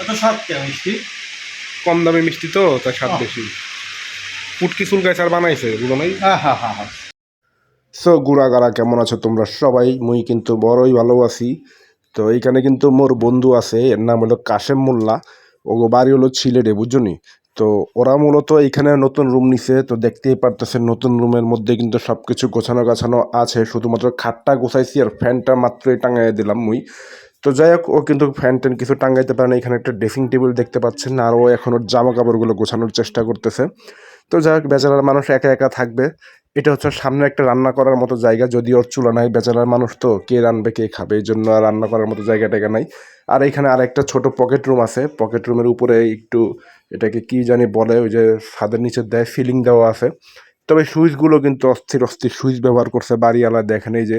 এত স্বাদ কে মিষ্টি? কম দামে মিষ্টি তো তাই স্বাদ। বেশি। পুটকি চুলকায় স্যার বানাইছে বুঝো নাই? হ্যাঁ হ্যাঁ হ্যাঁ হ্যাঁ। সো গুড়াগাড়া কেমন আছো তোমরা সবাই? মুই কিন্তু বড়ই ভালো আছি। তো এইখানে কিন্তু মোর বন্ধু আছে এর নাম হলো কাশেম মোল্লা। ওগো বাড়ি হলো ছিলেটে বুঝনি তো ওরা মূলত এখানে নতুন রুম নিছে তো দেখতেই পারতেছেন নতুন রুমের মধ্যে কিন্তু সব কিছু গোছানো গাছানো আছে। শুধুমাত্র খাটটা গোছাইছি আর ফ্যানটা মাত্রই টাঙাই দিলাম মুই। তো যাই হোক, ও কিন্তু ফ্যান ট্যান কিছু টাঙ্গাইতে পারে না। এখানে একটা ড্রেসিং টেবিল দেখতে পাচ্ছেন, আর ও এখন ওর জামা কাপড়গুলো গোছানোর চেষ্টা করতেছে। তো যাই হোক, বেচারার মানুষ একা একা থাকবে। এটা হচ্ছে সামনে একটা রান্না করার মতো জায়গা যদি ওর চুলা নাই। বেচারার মানুষ তো কে রানবে কে খাবে, এই জন্য রান্না করার মতো জায়গা নাই। আর এখানে আর একটা ছোট পকেট রুম আছে। পকেট রুমের উপরে একটু, এটাকে কি জানি বলে, ওই যে ছাদের নিচে দেয় ফিলিং দেওয়া আছে। তবে সুইচগুলো কিন্তু অস্থির অস্থির সুইচ ব্যবহার করছে বাড়িওয়ালা। দেখেন এই যে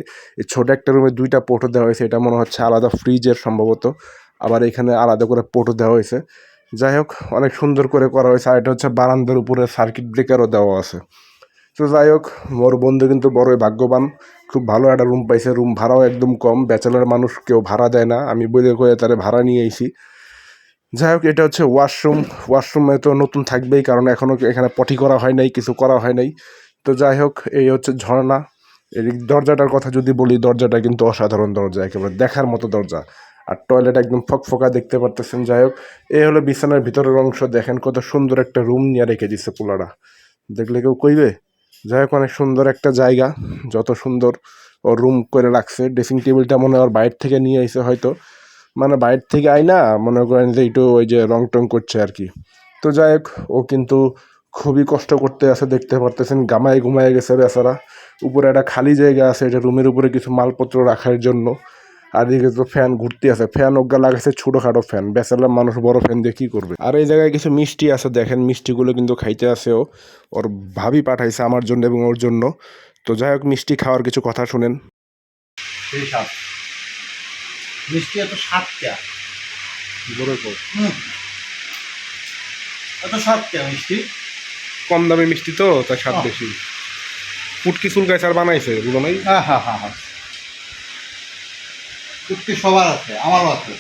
ছোট একটা রুমে দুইটা পোর্টও দেওয়া হয়েছে, এটা মনে হচ্ছে আলাদা ফ্রিজের সম্ভবত। আবার এখানে আলাদা করে পোর্টও দেওয়া হয়েছে। যাই হোক, অনেক সুন্দর করে করা হয়েছে, আর এটা হচ্ছে বারান্দার উপরে সার্কিট ব্রেকারও দেওয়া আছে। তো যাই হোক, মোর বন্ধু কিন্তু বড়ই ভাগ্যবান, খুব ভালো একটা রুম পাইছে। রুম ভাড়াও একদম কম, ব্যাচেলার মানুষ কেউ ভাড়া দেয় না। আমি বলে কয়ে তারে ভাড়া নিয়ে আইছি। যাই হোক, এটা হচ্ছে ওয়াশরুম ওয়াশরুমে তো নতুন থাকবেই, কারণ এখনও এখানে পটি করা হয় নাই, কিছু করা হয় নাই। তো যাই হোক, এই হচ্ছে ঝর্ণা। এই দরজাটার কথা যদি বলি, দরজাটা কিন্তু অসাধারণ দরজা, একেবারে দেখার মতো দরজা। আর টয়লেট একদম ফকফকা দেখতে পারতেছেন, যাই হোক। এই হলো বিছানার ভিতরের অংশ, দেখেন কত সুন্দর একটা রুম নিয়ে রেখে দিচ্ছে পোলারা। দেখলে কেউ কইবে? যাই হোক, অনেক সুন্দর একটা জায়গা, যত সুন্দর ও রুম করে রাখছে। ড্রেসিং টেবিলটা মনে হয় বাইরে থেকে নিয়ে এসে হয়তো। মানে বাইরে থেকে আই না, মনে করেন যে একটু ওই যে রং টং করছে আর কি। তো যাই হোক, ও কিন্তু খুবই কষ্ট করতে আছে, দেখতে পারতেছেন, গামায় ঘুমায় গেছে বেচারা। উপরে একটা খালি জায়গা আছে, এটা রুমের উপরে কিছু মালপত্র রাখার জন্য। আর এদিকে তো ফ্যান ঘুরতে আছে, ফ্যান ওগা লাগাইছে ছোটোখাটো ফ্যান। বেচারা মানুষ বড় ফ্যান দিয়ে কী করবে? আর এই জায়গায় কিছু মিষ্টি আছে, দেখেন মিষ্টিগুলো কিন্তু খাইতে আছে ও। ওর ভাবি পাঠাইছে আমার জন্য এবং ওর জন্য। তো যাই হোক, মিষ্টি খাওয়ার কিছু কথা শুনেন। সেই স্বাদ। মিষ্টি এত স্বাদ কে হুম। এত স্বাদ কে মিষ্টি কম দামে মিষ্টি তো তাই স্বাদ। বেশি। পুটকি চুলকায় স্যার বানাইছে বুঝো নাই? হ্যাঁ হ্যাঁ হ্যাঁ হ্যাঁ চুক্তি সবার আছে আমারও আছে।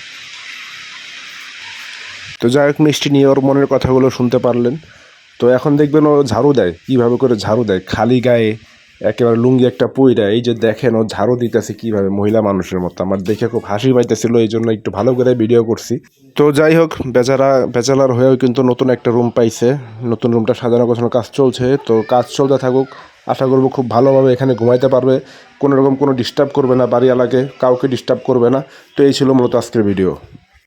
তো যাই হোক মিষ্টি নিয়ে ওর মনের কথাগুলো শুনতে পারলেন। তো এখন দেখবেন ও ঝাড়ু দেয়। কীভাবে করে ঝাড়ু দেয়? খালি গায়ে একেবারে লুঙ্গি একটা পুইরা এই যে দেখেন ও ঝাড়ু দিতেছে কীভাবে মহিলা মানুষের মতো। আমার দেখে খুব হাসি পাইতেছিল, এই জন্য একটু ভালো করে ভিডিও করছি। তো যাই হোক, বেচারা, বেচালার হয়েও কিন্তু নতুন একটা রুম পাইছে। নতুন রুমটা সাজানো গোছানো কাজ চলছে। তো কাজ চলতে থাকুক। আশা করব খুব ভালোভাবে এখানে ঘুমাইতে পারবে। কোনো রকম কোনো ডিস্টার্ব করবে না বাড়িওয়ালাকে, কাউকে ডিস্টার্ব করবে না। তো এই ছিল মূলত আজকের ভিডিও